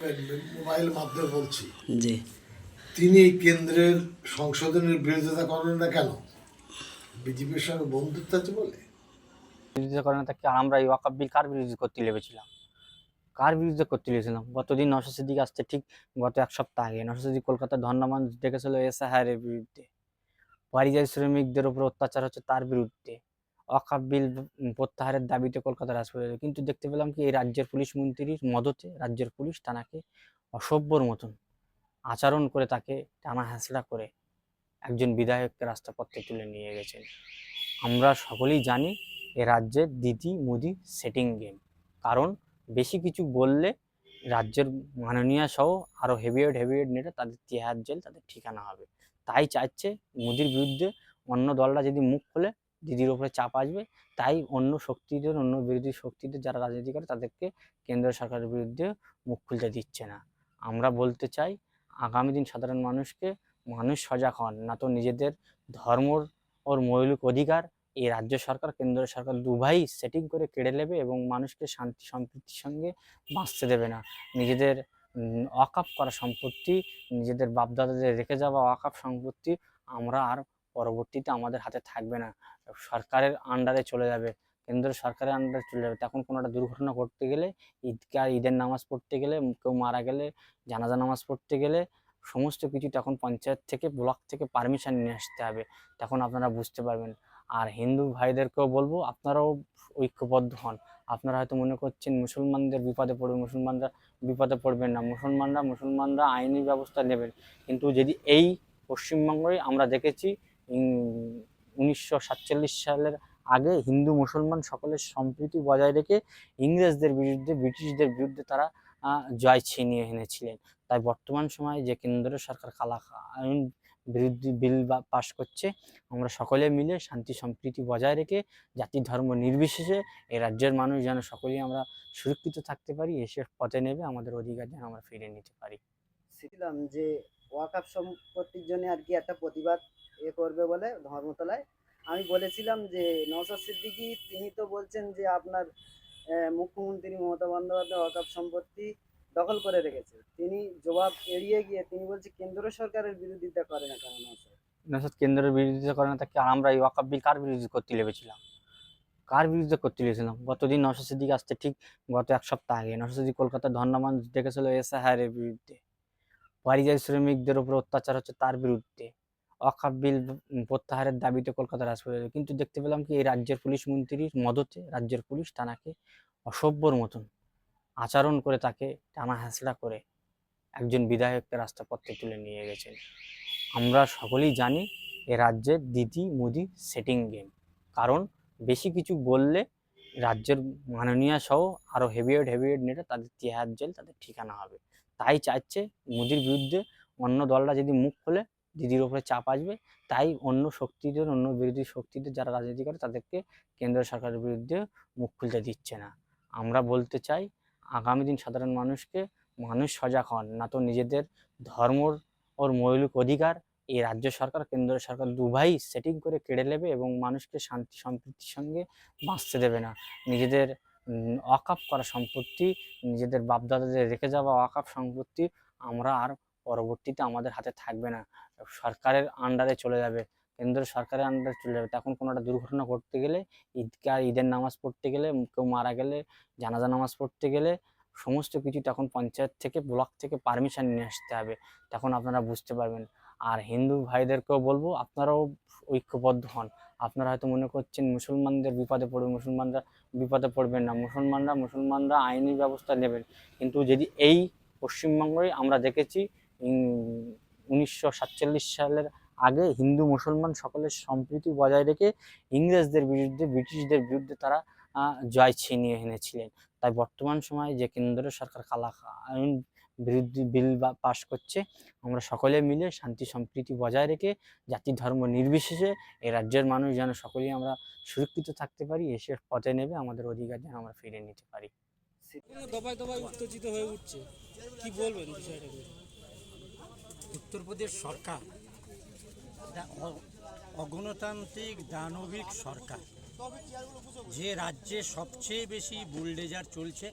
Mobile মাধ্যমে বলছি। জি। তিনি এই কেন্দ্রের সংশোধনের বিরোধিতা করেন না কেন? বিজেপির সঙ্গে বন্ধুত্ব আছে বলে? বিরোধিতা করে না তাকে আমরা এই ওয়াকাব বিল কার বিরোধিতা করতে লেগেছিলাম কার বিরোধিতা করতে লেগেছিলাম গতদিন নশো সিদ্দিক আসছে ঠিক গত এক সপ্তাহ আগে। নশো সিদ্দিক কলকাতার ধর্নামান ডেকেছিল এসআইআরের বিরুদ্ধে। পরিযায়ী শ্রমিকদের উপর অত্যাচার হচ্ছে তার বিরুদ্ধে। ওয়াকাব বিল প্রত্যাহারের দাবিতে কলকাতার হাসপাতালে কিন্তু দেখতে পেলাম কি, এই রাজ্যের পুলিশ মন্ত্রীর মদতে রাজ্যের পুলিশ তাকে অসভ্যর মতন আচরণ করে তাকে টানা হেঁচড়া করে একজন বিধায়ককে রাস্তাপথে তুলে নিয়ে গেছেন। আমরা সকলেই জানি এ রাজ্যের দিদি মুদি সেটিং গেম। কারণ বেশি কিছু বললে রাজ্যের মাননীয় সহ আরও হেভিওয়েট হেভিওয়েট নেটে তাদের তিহার জেল, তাদের ঠিকানা হবে। তাই চাইছে মোদির বিরুদ্ধে অন্য দলরা যদি মুখ খোলে দিদির ওপরে চাপ আসবে, তাই অন্য শক্তিদের, অন্য বিরোধী শক্তিদের যারা রাজনীতি করে তাদেরকে কেন্দ্র সরকারের বিরুদ্ধে মুখ খুলতে দিচ্ছে না। আমরা বলতে চাই, আগামী দিন সাধারণ মানুষকে মানুষ সজাগ হন, না তো নিজেদের ধর্মর ওর মৌলিক অধিকার এই রাজ্য সরকার, কেন্দ্র সরকার দুভাই সেটিং করে কেড়ে নেবে এবং মানুষকে শান্তি, সম্প্রীতির সঙ্গে বাঁচতে দেবে না। নিজেদের ওয়াকাপ করা সম্পত্তি, নিজেদের বাপদাদাদের রেখে যাওয়া ওয়াকাপ সম্পত্তি আমরা আর পরবর্তীতে আমাদের হাতে থাকবে না। সরকারের আন্ডারে চলে যাবে। কেন্দ্র সরকারের আন্ডারে চলে যাবে। তখন কোনো একটা দুর্ঘটনা ঘটতে গেলে ঈদগাহ ঈদের নামাজ পড়তে গেলে, কেউ মারা গেলে, জানাজা নামাজ পড়তে গেলে সমস্ত কিছু তখন পঞ্চায়েত থেকে, ব্লক থেকে পারমিশন নিয়ে আসতে হবে। তখন আপনারা বুঝতে পারবেন। আর হিন্দু ভাইদেরকেও বলব, আপনারাও ঐক্যবদ্ধ হন। আপনারা হয়তো মনে করছেন মুসলমানদের বিপদে পড়বে, মুসলমানরা বিপদে পড়বেন না। মুসলমানরা মুসলমানরা আইনি ব্যবস্থা নেবেন। কিন্তু যদি এই পশ্চিমবঙ্গই আমরা দেখেছি উনিশশো সাতচল্লিশ সালের আগে হিন্দু মুসলমান সকলের সম্প্রীতি বজায় রেখে ইংরেজদের বিরুদ্ধে, ব্রিটিশদের বিরুদ্ধে তারা জয় ছিনিয়ে এনেছিলেন। তাই বর্তমান সময়ে যে কেন্দ্র সরকার কালা আইন বিরোধী বিল পাশ করছে, আমরা সকলে মিলে শান্তি, সম্প্রীতি বজায় রেখে জাতি ধর্ম নির্বিশেষে এই রাজ্যের মানুষ যেন সকলেই আমরা সুরক্ষিত থাকতে পারি এসে পথে নেবে আমাদের অধিকার যেন আমরা ফিরে নিতে পারি। ছিলাম যে ওয়াকাপ সম্পত্তির জন্য আর কি একটা প্রতিবাদ এ করবে বলে ধর্মতলায়। আমি বলেছিলাম যে নওশাদ সিদ্দিকী, তিনি তো বলছেন যে আপনার মুখ্যমন্ত্রী মমতা বন্দ্যোপাধ্যায় ওয়াকাপ সম্পত্তি দখল করে রেখেছে। তিনি জবাব এড়িয়ে গিয়ে তিনি বলছে, কেন্দ্র সরকারের বিরোধিতা করে না কেন নওশাদ? নসাদ কেন্দ্রের বিরোধিতা করে না, তাকে আমরা এই ওয়াকাব বিল কার বিরোধিতা করতে লেগেছিলাম কার বিরুদ্ধে করতে লেগেছিলাম গতদিন নশো সিদ্দিক আসতে ঠিক গত এক সপ্তাহ আগে। নশো সিদ্দিক কলকাতার ধর্নামান ডেকেছিল এসআইআরের বিরুদ্ধে। পরিযায়ী শ্রমিকদের উপর অত্যাচার হচ্ছে তার বিরুদ্ধে। অকাপ বিল প্রত্যাহারের দাবিতে কলকাতার হাসপাতালে কিন্তু দেখতে পেলাম কি, এই রাজ্যের পুলিশ মন্ত্রীর মদতে রাজ্যের পুলিশ তাকে অসভ্যর মতন আচরণ করে তাকে টানা হেঁচড়া করে একজন বিধায়ককে রাস্তাপথে তুলে নিয়ে গেছেন। আমরা সকলেই জানি এ রাজ্যের দিদি মুদি সেটিং গেম। কারণ বেশি কিছু বললে রাজ্যের মাননীয় সহ আরও হেভিওয়েট হেভিওয়েট নেতা তাদের তিহার জেল, তাদের ঠিকানা হবে। তাই চাইছে মোদির বিরুদ্ধে অন্য দলরা যদি মুখ খোলে, দিদির ওপরে চাপ আসবে, তাই অন্য শক্তিদের, অন্য বিরোধী শক্তিদের যারা রাজনীতি করে তাদেরকে কেন্দ্র সরকারের বিরুদ্ধে মুখ খুলতে দিচ্ছে না। আমরা বলতে চাই, আগামী দিন সাধারণ মানুষকে মানুষ সজাগ হন, না তো নিজেদের ধর্মর ওর মৌলিক অধিকার এই রাজ্য সরকার, কেন্দ্র সরকার দুভাই সেটিং করে কেড়ে নেবে এবং মানুষকে শান্তি সম্প্রীতির সঙ্গে বাঁচতে দেবে না। নিজেদের ওয়াকাপ করা সম্পত্তি, নিজেদের বাপদাদাদের রেখে যাওয়া ওয়াকাপ সম্পত্তি আমরা আর পরবর্তীতে আমাদের হাতে থাকবে না। সরকারের আন্ডারে চলে যাবে কেন্দ্র সরকারের আন্ডারে চলে যাবে। তখন কোনো একটা দুর্ঘটনা ঘটতে গেলে ঈদগাহ ঈদের নামাজ পড়তে গেলে, কেউ মারা গেলে, জানাজা নামাজ পড়তে গেলে, সমস্ত কিছু তখন পঞ্চায়েত থেকে, ব্লক থেকে পারমিশন নিয়ে আসতে হবে। তখন আপনারা বুঝতে পারবেন। আর হিন্দু ভাইদেরকেও বলব, আপনারাও ঐক্যবদ্ধ হন। আপনারা হয়তো মনে করছেন মুসলমানদের বিপদে পড়বে, মুসলমানরা বিপদে পড়বেন না। মুসলমানরা মুসলমানরা আইনি ব্যবস্থা নেবেন। কিন্তু যদি এই পশ্চিমবঙ্গই আমরা দেখেছি উনিশশো সাতচল্লিশ সালের আগে হিন্দু মুসলমান সকলের সম্প্রীতি বজায় রেখে ইংরেজদের বিরুদ্ধে, ব্রিটিশদের বিরুদ্ধে তারা জয় ছিনিয়ে এনেছিলেন। তাই বর্তমান সময়ে যে কেন্দ্র সরকার কালা আইন বিরোধী বিল বা পাশ করছে। আমরা সকলে মিলে শান্তি সম্প্রীতি বজায় রেখে জাতি ধর্ম নির্বিশেষে এই রাজ্যের মানুষ যেন সকলেই আমরা সুরক্ষিত থাকতে পারি এসে পথে নেবে আমাদের অধিকার যেন আমরা ফিরে নিতে পারি। দফায় উত্তেজিত হয়ে উঠছে। কি বলবেন বিষয়টা উত্তরপ্রদেশ সরকার অগণতান্ত্রিক দানবিক সরকার। যে রাজ্যে সবচেয়ে বেশি বুলডেজার চলছে,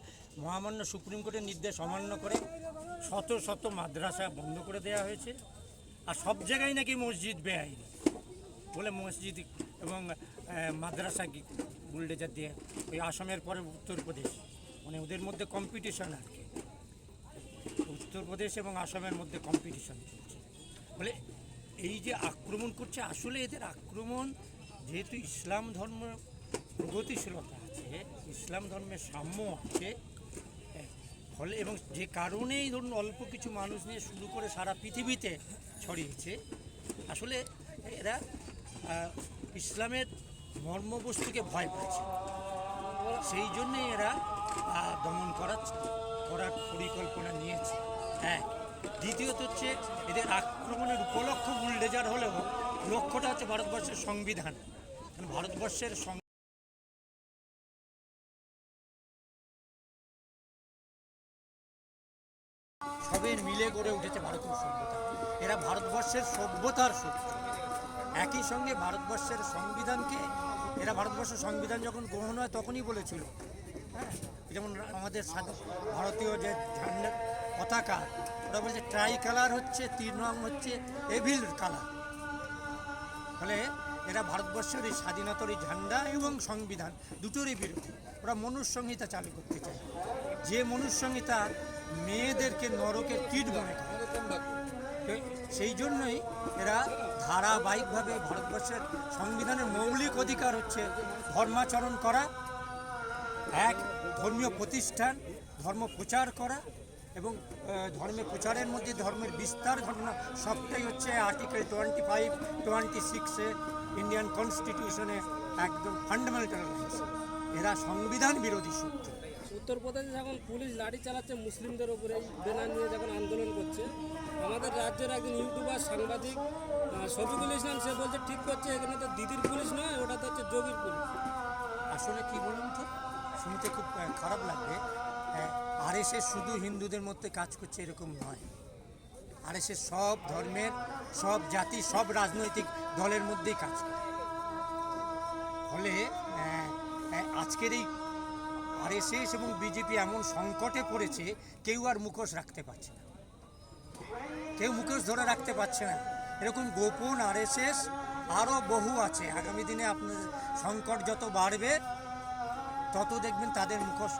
মহামান্য সুপ্রিম কোর্টের নির্দেশ অমান্য করে শত শত মাদ্রাসা বন্ধ করে দেওয়া হয়েছে। আর সব জায়গায় নাকি মসজিদ বেআইনি। বলে মসজিদ এবং মাদ্রাসা বুলডেজার দিয়ে? ওই আসামের পরে উত্তরপ্রদেশ। মানে ওদের মধ্যে কম্পিটিশন আর কি। উত্তরপ্রদেশ এবং আসামের মধ্যে কম্পিটিশন চলছে। বলে এই যে আক্রমণ করছে, আসলে এদের আক্রমণ যেহেতু ইসলাম ধর্ম প্রগতিশীলতা আছে ইসলাম ধর্মের সাম্য আছে হ্যাঁ, ফলে এবং যে কারণেই ধরুন অল্প কিছু মানুষ নিয়ে শুরু করে সারা পৃথিবীতে ছড়িয়েছে আসলে এরা ইসলামের মর্মবস্তুকে ভয় পাচ্ছে। সেই জন্যে এরা দমন করার করার পরিকল্পনা নিয়েছে। হ্যাঁ দ্বিতীয়ত হচ্ছে এদের আক্রমণের উপলক্ষ বুলডেজার হলেও লক্ষ্যটা হচ্ছে ভারতবর্ষের সংবিধান। ভারতবর্ষের সবে মিলে গড়ে উঠেছে ভারতীয় সভ্যতা। এরা ভারতবর্ষের সভ্যতার শত্রু একই সঙ্গে ভারতবর্ষের সংবিধানকে এরা ভারতবর্ষের সংবিধান যখন গ্রহণ হয় তখনই বলেছিল। হ্যাঁ? যেমন আমাদের ভারতীয় যে ঝান্ডা পতাকা ওরা বলছে ট্রাই কালার হচ্ছে, তিন রং হচ্ছে, এভিল কালার। ফলে এরা ভারতবর্ষের এই স্বাধীনতার এই ঝান্ডা এবং সংবিধান দুটোরই বিরোধী। ওরা মনুষ্যংহিতা চালু করতে চায়। যে মনুষ্যংহিতা মেয়েদেরকে নরকের কীট মনে সেই জন্যই এরা ধারাবাহিকভাবে ভারতবর্ষের সংবিধানের মৌলিক অধিকার হচ্ছে ধর্মাচরণ করা, এক ধর্মীয় প্রতিষ্ঠান, ধর্ম প্রচার করা এবং ধর্মের প্রচারের মধ্যে ধর্মের বিস্তার ঘটনা সবটাই হচ্ছে আর্টিকেল টোয়েন্টি ফাইভ টোয়েন্টি সিক্সে ইন্ডিয়ান কনস্টিটিউশনে একদম ফান্ডামেন্টাল রাইটস এরা সংবিধান বিরোধী সূত্র। উত্তরপ্রদেশে যখন পুলিশ লাঠি চালাচ্ছে মুসলিমদের উপরে বেনার নিয়ে যখন আন্দোলন করছে আমাদের রাজ্যের একজন ইউটিউবার সাংবাদিক আহ, শফিকুল ইসলাম সে বলছে ঠিক করছে এখানে তো দিদির পুলিশ নয় ওটা তো হচ্ছে যোগীর পুলিশ। আসলে কি বলুন তো? শুনতে খুব খারাপ লাগবে। আর আরএসএস শুধু হিন্দুদের মধ্যে কাজ করছে এরকম নয়। আর আরএসএস সব ধর্মের, সব জাতি, সব রাজনৈতিক দলের মধ্যেই কাজ করে। ফলে আজকের এই আরএসএস এবং বিজেপি এমন সংকটে পড়েছে, কেউ আর মুখোশ রাখতে পারছে না। কেউ মুখোশ ধরে রাখতে পারছে না। এরকম গোপন আর আরএসএস আরও বহু আছে। আগামী দিনে আপনার সংকট যত বাড়বে তত দেখবেন তাদের মুখোশ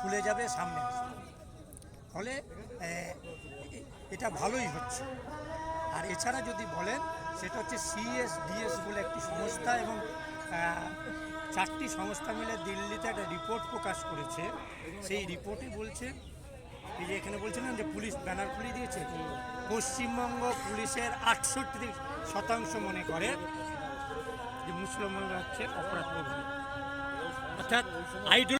খুলে যাবে সামনে ফলে এটা ভালোই হচ্ছে। আর এছাড়া যদি বলেন, সেটা হচ্ছে সিএস ডিএস বলে একটি সংস্থা এবং চারটি সংস্থা মিলে দিল্লিতে একটা রিপোর্ট প্রকাশ করেছে। সেই রিপোর্টে বলছে, এই যে এখানে বলছিলাম যে পুলিশ ব্যানার খুলে দিয়েছে, পশ্চিমবঙ্গ পুলিশের আটষট্টি শতাংশ মনে করে যে মুসলমানরা হচ্ছে অপরাধ প্রবণ অর্থাৎ আইডল